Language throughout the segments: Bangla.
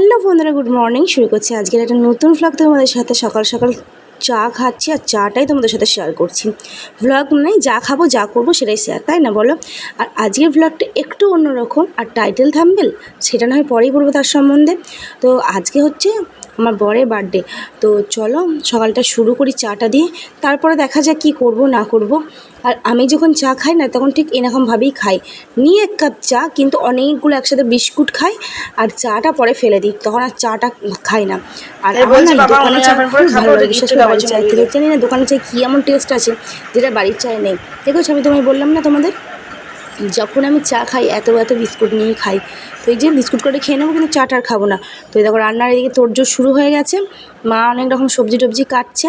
হ্যালো বন্ধুরা, গুড মর্নিং। শুরু করছি আজকের একটা নতুন ভ্লগ তোমাদের সাথে। সকাল সকাল চা খাচ্ছি আর চাটাই তোমাদের সাথে শেয়ার করছি। ভ্লগ নেই যা খাব, যা করব সেটাই শেয়ার তাই না বলো? আর আজকের ভ্লগটা একটু অন্যরকম, আর টাইটেল থাম্বেল সেটা না হয় পরেই বলব তার সম্বন্ধে। তো আজকে হচ্ছে আমার বরের বার্থডে তো চলো সকালটা শুরু করি চাটা দিয়ে তারপরে দেখা যাক কী করব না করব। আর আমি যখন চা খাই না তখন ঠিক এরকমভাবেই খাই। নিয়ে এক কাপ চা কিন্তু অনেকগুলো একসাথে বিস্কুট খাই আর চাটা পরে ফেলে দিই। তখন আর চাটা খাই না। আর দোকানে চা চাপের পরে খুব খাব, ভালো লাগে বিশেষ করে বাড়ির চায়ের থেকে জানি না দোকানে চাই কী এমন টেস্ট আছে যেটা বাড়ির চায় নেই। দেখেছ আমি তোমায় বললাম না তোমাদের? যখন আমি চা খাই, এত এত বিস্কুট নিয়ে খাই। তো এই যে বিস্কুট করে খেয়ে নেব, কিন্তু চাটা আর খাব না। তো এই দেখো, রান্নার এদিকে তোড়জোড় শুরু হয়ে গেছে। মা অনেক রকম সবজি টবজি কাটছে।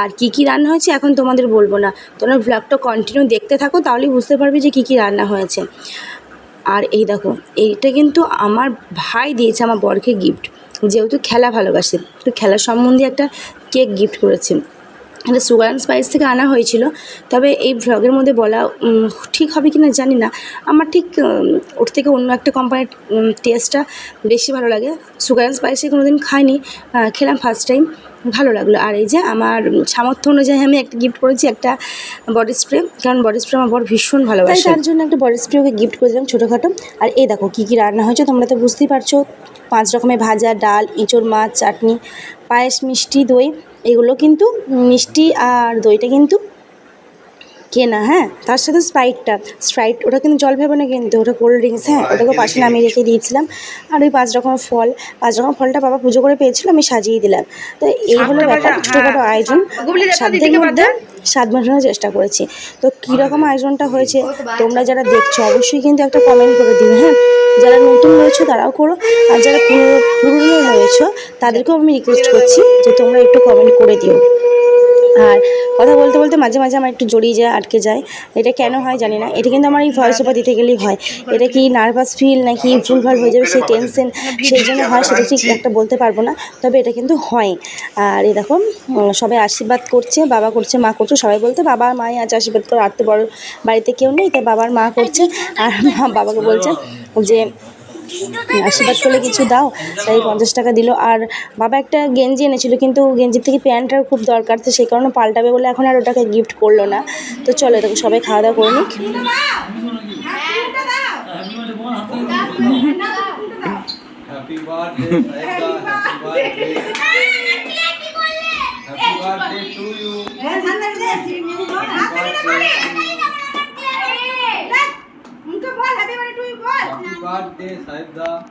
আর কী কী রান্না হয়েছে, এখন তোমাদের বলব না। তোমরা ভ্লগটা কন্টিনিউ দেখতে থাকো, তাহলেই বুঝতে পারবে যে কী কী রান্না হয়েছে। আর এই দেখো, এইটা কিন্তু আমার ভাই দিয়েছে আমার বরকে গিফট যেহেতু খেলা ভালোবাসে, তো খেলার সম্বন্ধে একটা কেক গিফট করেছে। এটা সুগার অ্যান্ড স্পাইস থেকে আনা হয়েছিল। তবে এই ভ্লগের মধ্যে বলা ঠিক হবে কি না জানি না। আমার ঠিক ওর থেকে অন্য একটা কোম্পানির টেস্টটা বেশি ভালো লাগে। সুগার অ্যান্ড স্পাইসে কোনো দিন খাইনি খেলাম ফার্স্ট টাইম ভালো লাগল। আর এই যে আমার সামর্থ্য অনুযায়ী আমি একটা গিফট করেছি একটা বডি স্প্রে কারণ বডি স্প্রে আমার বড় ভীষণ ভালোবাসে। তার জন্য একটা বডি স্প্রে ওকে গিফট করে দিলাম ছোটোখাটো। আর এই দেখো কী কী রান্না হয়েছে তোমরা তো বুঝতেই পারছ। পাঁচ রকমের ভাজা ডাল ইঁচড় মাছ চাটনি পায়েস মিষ্টি দই এগুলো কিন্তু মিষ্টি আর দইটা কিন্তু কেনা হ্যাঁ? তার সাথে স্প্রাইটটা স্প্রাইট ওটা কিন্তু জল ভেবে না কিন্তু ওটা কোল্ড ড্রিঙ্কস হ্যাঁ? ওটাকে পাশে নামিয়ে রেখে দিয়েছিলাম। আর ওই পাঁচ রকমের ফল পাঁচ রকমের ফলটা বাবা পুজো করে পেয়েছিল আমি সাজিয়ে দিলাম। তো এই হলো ব্যাপার ছোটোখাটো হ্যাঁ। আয়োজন। সাধ্যের মধ্যে বাদ স্বাদ মেটানোর চেষ্টা করেছি। তো কীরকম আয়োজনটা হয়েছে তোমরা যারা দেখছ অবশ্যই কিন্তু একটা কমেন্ট করে দিবে হ্যাঁ? যারা নতুন রয়েছো তারাও করো। আর যারা পুরো- পুরনো রয়েছো তাদেরকেও আমি রিকোয়েস্ট করছি যে তোমরা একটু কমেন্ট করে দিও। আর কথা বলতে বলতে মাঝে মাঝে আমার একটু জড়িয়ে যায়, আটকে যায়। এটা কেন হয় জানি না। এটা কিন্তু আমার এই ভয়েস ওভার দিতে গেলেই হয়। এটা কি নার্ভাস ফিল নাকি ভুলভাল হয়ে যাবে, সেই টেনশন সেই জন্য হয়, সেটা ঠিক একটা বলতে পারব না। তবে এটা কিন্তু হয়। আর দেখো সবাই আশীর্বাদ করছে, বাবা করছে, মা করছে। সবাই বলতে বাবা মাই আছে, আশীর্বাদ করে আর তো বড় বাড়িতে কেউ নেই, তাই বাবার মা করছে। আর বাবাকে বলছে যে আশীর্বাদ করলে কিছু দাও। তাই পঞ্চাশ টাকা দিল। আর বাবা একটা গেঞ্জি এনেছিল কিন্তু গেঞ্জির থেকে প্যান্টটার খুব দরকার তো সেই কারণে পাল্টাবে বলে এখন আর ওটাকে গিফট করল না। তো চলো দেখো সবাই খাওয়া দাওয়া করে নিক। Happy birthday, Saida. Happy birthday. Happy you. Happy birthday. Happy birthday, Saida.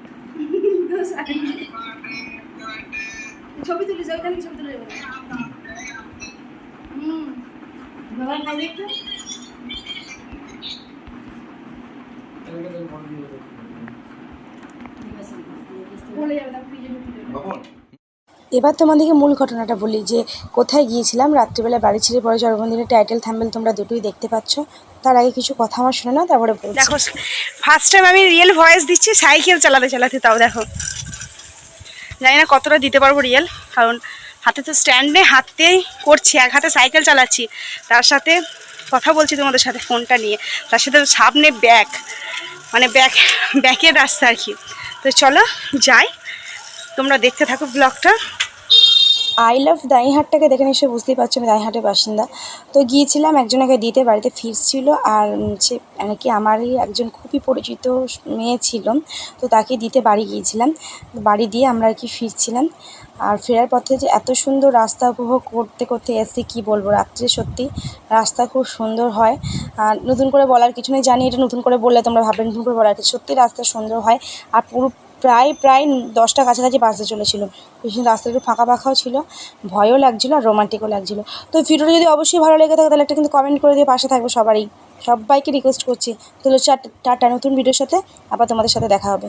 ছবি তুলিস ওখানে ছবি তুলে বাবা খাই একটু বলে যাবে ঢুকিয়ে দেবে এবার তোমাদেরকে মূল ঘটনাটা বলি যে, কোথায় গিয়েছিলাম? রাত্রিবেলা বাড়ি ছেড়ে পরে জন্মদিনের টাইটেল থ্যাম্বেল তোমরা দুটোই দেখতে পাচ্ছ। তার আগে কিছু কথা আমার শোনো না, তারপরে দেখো ফার্স্ট টাইম আমি রিয়েল ভয়েস দিচ্ছি সাইকেল চালাতে চালাতে, তাও দেখো। জানি না কতটা দিতে পারব রিয়েল কারণ হাতে তো স্ট্যান্ডে হাতেই করছি, এক হাতে সাইকেল চালাচ্ছি। তার সাথে কথা বলছি তোমাদের সাথে ফোনটা নিয়ে। তার সাথে সামনে ব্যাগ মানে ব্যাক ব্যাকের রাস্তা আর কি। তো চলো, যাই। তোমরা দেখতে থাকো ব্লগটা আই লাভ দাইহাটটাকে দেখে নিশ্চয়ই বুঝতেই পারছ, আমি দাইহাটের বাসিন্দা। তো গিয়েছিলাম একজনকে দিতে, বাড়িতে ফিরছিল আর হচ্ছে কি আমারই একজন খুবই পরিচিত মেয়ে ছিল, তো তাকে দিতে বাড়ি গিয়েছিলাম। বাড়ি দিয়ে আমরা আর কি ফিরছিলাম, আর ফেরার পথে যে এত সুন্দর রাস্তা উপভোগ করতে করতে এসে কি বলব, রাত্রে সত্যি রাস্তা খুব সুন্দর হয়। আর নতুন করে বলার কিছু নেই, জানি এটা নতুন করে বললে তোমরা ভাববে, নতুন করে বলার সত্যি রাস্তা সুন্দর হয়, আর পুরো প্রায় প্রায় দশটা কাছাকাছি বাসে চলেছিল। বেশি রাস্তা একটু ফাঁকা ফাঁকাও ছিল, ভয়ও লাগছিল, আর রোমান্টিকও লাগছিল। তো ভিডিওটা যদি অবশ্যই ভালো লেগে থাকে, তাহলে একটা কিন্তু কমেন্ট করে দিয়ে পাশে থাকবে সবারই। সবাইকে রিকোয়েস্ট করছি। তাহলে টাটা, নতুন ভিডিওর সাথে আবার তোমাদের সাথে দেখা হবে।